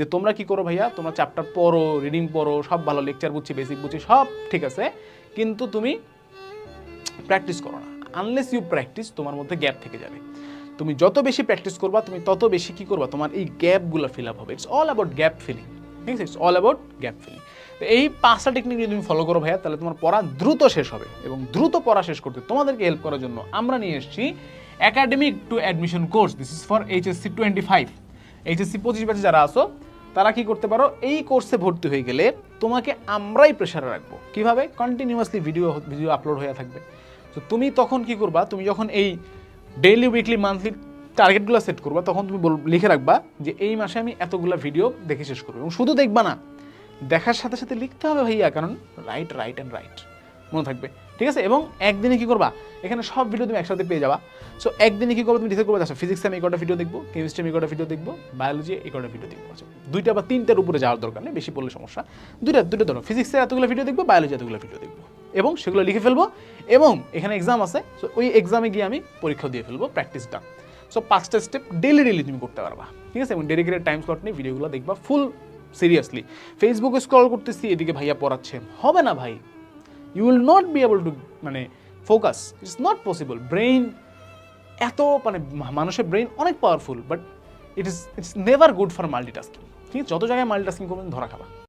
যে তোমরা কি করো ভাইয়া? তোমরা চ্যাপ্টার পড়ো রিডিং পড়ো, সব ভালো লেকচার বুঝছি বেসিক বুঝছি, সব ঠিক আছে। কিন্তু তুমি প্র্যাকটিস করো না। আনলেস ইউ প্র্যাকটিস তোমার মধ্যে গ্যাপ থেকে যাবে। তুমি যত বেশি প্র্যাকটিস করবা, তুমি তত বেশি কি করবা? তোমার এই গ্যাপগুলো ফিল আপ হবে। It's all about gap filling ঠিক আছে? It's all about gap filling তো এই পাঁচটা টেকনিক যদি তুমি ফলো করো ভাইয়া, তাহলে তোমার পড়া দ্রুত শেষ হবে এবং দ্রুত পড়া শেষ করতে তোমাদেরকে হেল্প করার জন্য আমরা নিয়ে এসেছি academic to admission course this is for HSC twenty five HSC পঁচিশ ব্যাচে যারা আসো তারা কি করতে পারো? এই কোর্সে ভর্তি হয়ে গেলে তোমাকে আমরাই প্রেশারে রাখব। কীভাবে? কন্টিনিউয়াসলি ভিডিও ভিডিও আপলোড হয়ে থাকবে। তো তুমি তখন কি করবা? তুমি যখন এই ডেইলি উইকলি মান্থলি টার্গেটগুলো সেট করবা, তখন তুমি লিখে রাখবা যে এই মাসে আমি এতগুলো ভিডিও দেখে শেষ করব। এবং শুধু দেখবা না, দেখার সাথে সাথে লিখতে হবে ভাইয়া, কারণ রাইট রাইট অ্যান্ড রাইট মনে থাকবে। ঠিক আছে? এবং একদিনে কি করবা? এখানে সব ভিডিও তুমি একসাথে পেয়ে যাবা। সো একদিনে কি করব তুমি ডিসাইড করবে? আচ্ছা ফিজিক্সে আমি এই কটা ভিডিও দেখব কেমিস্ট্রি আমি এই কটা ভিডিও দেখব বায়োলজি এই কটা ভিডিও দেখব। আচ্ছা দুইটা বা তিনটার উপরে যাওয়ার দরকার নেই, বেশি পড়লে সমস্যা। দুইটা দুটো ধরো ফিজিক্সে এতগুলো ভিডিও দেখব বায়োলজি এতগুলো ভিডিও দেখব। এবং সেগুলো লিখে ফেলব, এবং এখানে এক্সাম আছে সো ওই এক্সামে গিয়ে আমি পরীক্ষা দিয়ে ফেলব প্র্যাকটিসটা সো পাঁচটা স্টেপ ডেলি ডেলি তুমি করতে পারবা, ঠিক আছে? এবং ডেডিকেটেড টাইম স্লট নিয়ে ভিডিওগুলো দেখবা ফুল সিরিয়াসলি ফেসবুকে স্ক্রল করতেছি, এদিকে ভাইয়া পড়াচ্ছে। হবে না ভাই? You will not be able to মানে focus it's not possible brain এত মানে মানুষের ব্রেইন অনেক powerful but it is it's never good for multitasking ঠিক আছে? যত জায়গায় মাল্টিটাস্কিং করবেন ধরা খাবা।